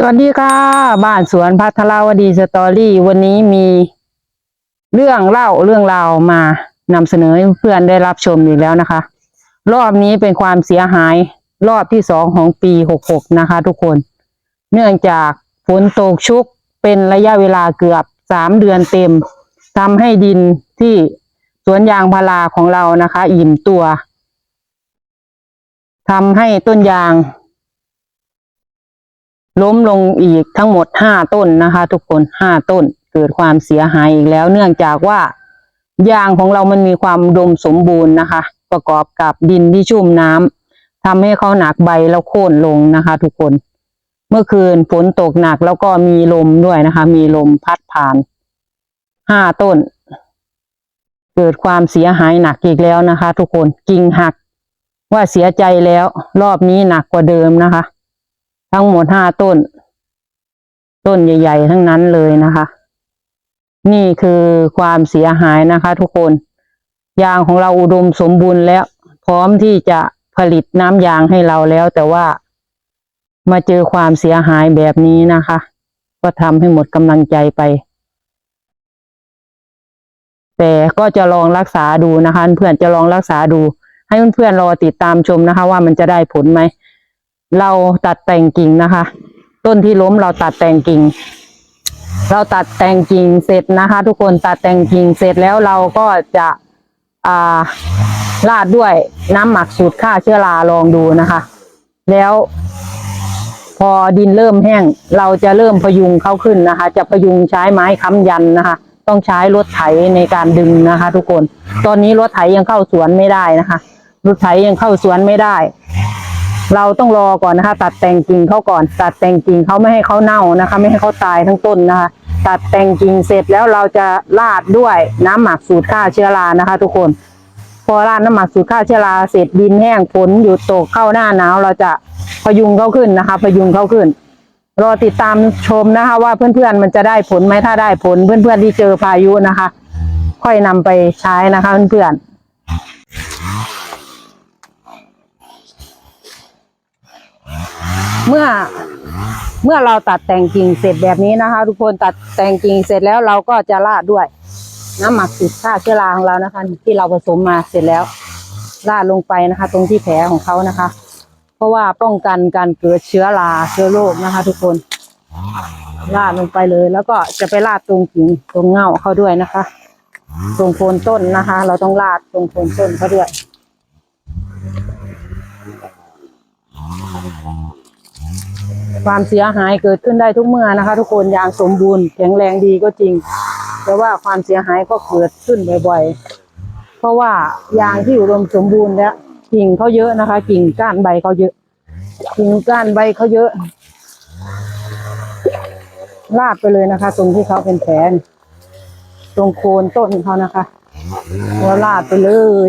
สวัสดีค่ะ บ้านสวนพัทราวดีสตอรี่ วันนี้มีเรื่องเล่าเรื่องราวมานำเสนอให้เพื่อนได้รับชมอีกแล้วนะคะ รอบนี้เป็นความเสียหายรอบที่สองของปีหกหกนะคะ ทุกคน เนื่องจากฝนตกชุกเป็นระยะเวลาเกือบสามเดือนเต็มทำให้ดินที่สวนยางพาราของเรานะคะ อิ่มตัวทำให้ต้นยาง ล้มลงอีกทั้งหมดห้าต้นนะคะ ทุกคนห้าต้นเกิดความเสียหายอีกแล้ว เนื่องจากว่ายางของเรามันมีความดมสมบูรณ์นะคะ ประกอบกับดินที่ชุ่มน้ำทำให้เขาหนักใบแล้วโค่นลงนะคะ ทุกคน เมื่อคืนฝนตกหนักแล้วก็มีลมด้วยนะคะ มีลมพัดผ่านห้าต้น เกิดความเสียหายหนักอีกแล้วนะคะ ทุกคนกิ่งหักว่าเสียใจแล้ว รอบนี้หนักกว่าเดิมนะคะ ทั้งหมดห้าต้น ต้นใหญ่ ๆ ทั้งนั้นเลยนะคะ นี่คือความเสียหายนะคะ ทุกคน ยางของเราอุดมสมบูรณ์แล้ว พร้อมที่จะผลิตน้ำยางให้เราแล้ว แต่ว่ามาเจอความเสียหายแบบนี้นะคะ ก็ทำให้หมดกำลังใจไป แต่ก็จะลองรักษาดูนะคะ เพื่อนจะลองรักษาดู ให้เพื่อนๆรอติดตามชมนะคะ ว่ามันจะได้ผลไหม เราตัดแต่งกิ่งนะคะ ต้นที่ล้มเราตัดแต่งกิ่ง เราตัดแต่งกิ่งเสร็จนะคะ ทุกคนตัดแต่งกิ่งเสร็จแล้วเราก็จะอ่าราดด้วยน้ำหมักสูตรฆ่าเชื้อราลองดูนะคะ แล้ว พอดินเริ่มแห้ง เราจะเริ่มพยุงเขาขึ้นนะคะ จะพยุงใช้ไม้ค้ำยันนะคะ ต้องใช้รถไถในการดึงนะคะ ทุกคน ตอนนี้รถไถยังเข้าสวนไม่ได้นะคะรถไถยังเข้าสวนไม่ได้ เราต้องรอก่อนนะคะ ตัดแต่งกิ่งเขาก่อน ตัดแต่งกิ่งเขาไม่ให้เขาเน่านะคะ ไม่ให้เขาตายทั้งต้นนะคะ ตัดแต่งกิ่งเสร็จแล้วเราจะราดด้วยน้ำหมักสูตรฆ่าเชื้อรานะคะ ทุกคน พอราดน้ำหมักสูตรฆ่าเชื้อราเสร็จดินแห้งฝนหยุดตกเข้าหน้าหนาว เราจะพยุงเขาขึ้นนะคะ พยุงเขาขึ้นรอติดตามชมนะคะ ว่าเพื่อนๆมันจะได้ผลไหมถ้าได้ผลเพื่อนๆที่เจอพายุนะคะ ค่อยนำไปใช้นะคะเพื่อนๆ เมื่อเมื่อเราตัดแต่งกิ่งเสร็จแบบนี้นะคะ ทุกคนตัดแต่งกิ่งเสร็จแล้วเราก็จะราดด้วย น้ำหมักสูตรฆ่าเชื้อราของเรานะคะ ที่เราผสมมาเสร็จแล้วราดลงไปนะคะ ตรงที่แผลของเขานะคะ เพราะว่าป้องกันการเกิดเชื้อราเชื้อโรคนะคะ ทุกคนราดลงไปเลย แล้วก็จะไปราดตรงกิ่งตรงเง่าเขาด้วยนะคะ ตรงโคนต้นนะคะ เราต้องราดตรงโคนต้นเขาด้วย ความเสียหายเกิดขึ้นได้ทุกเมื่อนะคะ ทุกคนยางสมบูรณ์แข็งแรงดีก็จริง แต่ว่าความเสียหายก็เกิดขึ้นบ่อยๆ เพราะว่ายางที่อุดมสมบูรณ์แล้วกิ่งเขาเยอะนะคะ กิ่งก้านใบเขาเยอะ กิ่งก้านใบเขาเยอะลาดไปเลยนะคะ ตรงที่เขาเป็นแผลนตรงโคนต้นเขานะคะแล้วลาดไปเลย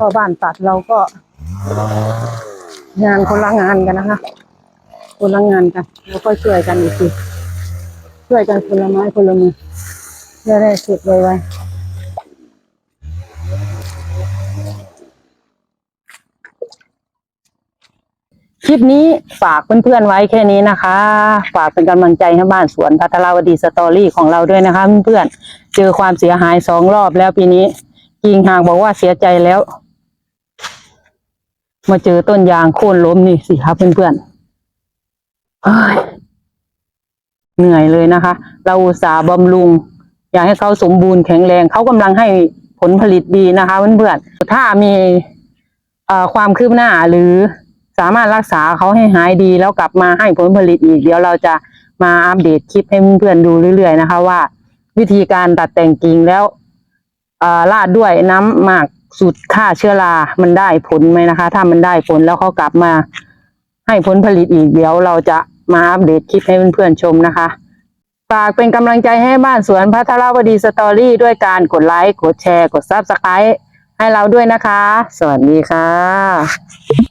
พ่อบ้านตัดเราก็ งานคนละงานกันนะคะ คนละงานกันแล้วก็ช่วยกันอีกทีช่วยกันคนละไม้คนละมือเพื่อได้เสร็จไวๆคลิปนี้ฝากเพื่อนๆไว้แค่นี้นะคะ ฝากเป็นกำลังใจให้บ้านสวนพัทราวดีสตอรี่ของเราด้วยนะคะเพื่อนๆเจอความเสียหายสองรอบแล้วปีนี้กิ่งหางบอกว่าเสียใจแล้ว มาเจอต้นยางโค่นล้มนี่สิครับเพื่อนๆเฮ้ยเหนื่อยเลยนะคะ เราอุตส่าห์บำรุง อยากให้เขาสมบูรณ์แข็งแรงเขากำลังให้ผลผลิตดีนะคะเพื่อนๆถ้ามีความคืบหน้าหรือสามารถรักษาเขาให้หายดีแล้วกลับมาให้ผลผลิตอีก เดี๋ยวเราจะมาอัปเดตคลิปให้เพื่อนๆดูเรื่อยๆนะคะ ว่า วิธีการตัดแต่งกิ่งแล้วเอ่อราดด้วยน้ำหมัก สูตรฆ่าเชื้อรา มันได้ผลไหมนะคะ ถ้ามันได้ผลแล้วเขากลับมา ให้ผลผลิตอีกเดี๋ยวเราจะมาอัปเดตคลิปให้เพื่อนๆชมนะคะ ฝากเป็นกำลังใจให้บ้านสวนพัทรวดีสตอรี่ด้วยการกดไลค์ กดแชร์ กดซับสไครต์ให้เราด้วยนะคะ สวัสดีค่ะ